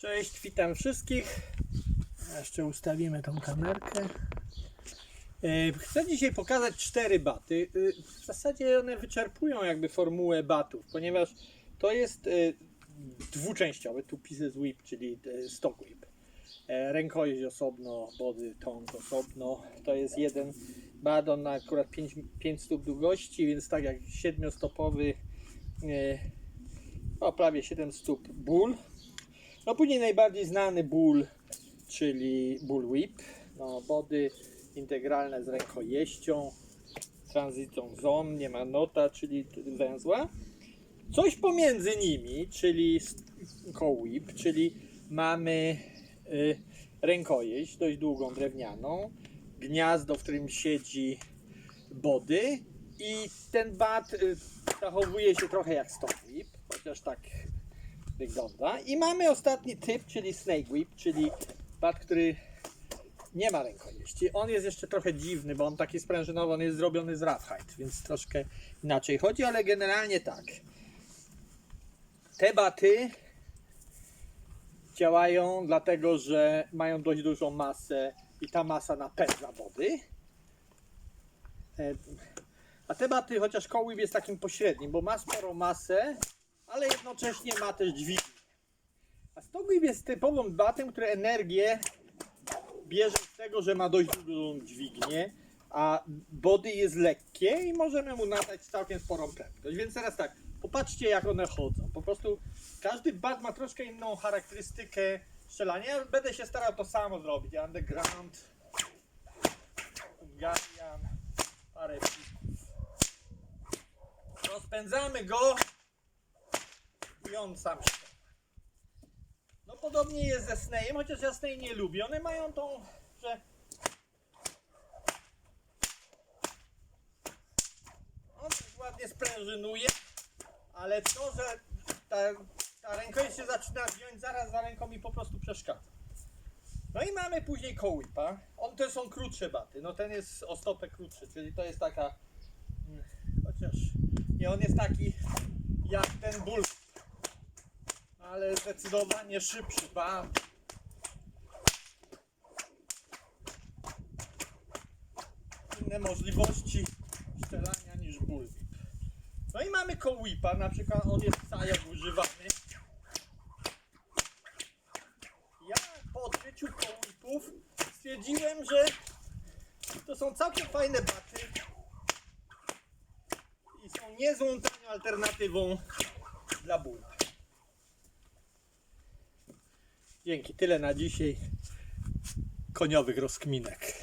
Cześć, witam wszystkich. Jeszcze ustawimy tą kamerkę. E, Chcę dzisiaj pokazać cztery baty. E, W zasadzie one wyczerpują jakby formułę batów, ponieważ to jest e, dwuczęściowy two pieces whip, czyli stock whip. Rękojeść osobno, body tong osobno. To jest jeden bat, on ma akurat 5, 5 stóp długości, więc tak jak siedmiostopowy o prawie 7 stóp ból. No później najbardziej znany ból, czyli ból whip. No body integralne z rękojeścią, tranzytą ZOM, nie ma nota, czyli węzła. Coś pomiędzy nimi, czyli koł whip, czyli mamy y, rękojeść, dość długą drewnianą, gniazdo, w którym siedzi body i ten bat y, zachowuje się trochę jak stock whip, chociaż tak wygląda. I mamy ostatni typ, czyli snake whip, czyli bat, który nie ma rękojeści. On jest jeszcze trochę dziwny, bo on taki sprężynowy, on jest zrobiony z rawhide, więc troszkę inaczej chodzi, ale generalnie tak. Te baty działają dlatego, że mają dość dużą masę i ta masa napędza wody. E, A te baty, chociaż kołib jest takim pośrednim, bo ma sporą masę, ale jednocześnie ma też dźwignię. A Stogwip jest typowym batem, który energię bierze z tego, że ma dość dużą dźwignię, a body jest lekkie i możemy mu nadać całkiem sporą prędkość. Więc teraz tak, popatrzcie jak one chodzą. Po prostu każdy bat ma troszkę inną charakterystykę strzelania. Ja będę się starał to samo zrobić. Underground, Hungarian, parę pików. Rozpędzamy go on sam się. No podobnie jest ze Snake'em, chociaż ja Snake nie lubię. One mają tą, że on też ładnie sprężynuje, ale to, że ta, ta rękojeść się zaczyna wziąć zaraz za ręką mi po prostu przeszkadza. No i mamy później kołypa. On to są krótsze baty. No ten jest o stopę krótszy, czyli to jest taka. mm, Chociaż nie, on jest taki jak ten ból ale zdecydowanie szybszy bat. Inne możliwości strzelania niż bullwhip. No i mamy kołwipa, na przykład on jest jak używany. Ja po odkryciu kołwipów stwierdziłem, że to są całkiem fajne baty i są niezłą alternatywą dla bulla. Dzięki, tyle na dzisiaj koniowych rozkminek.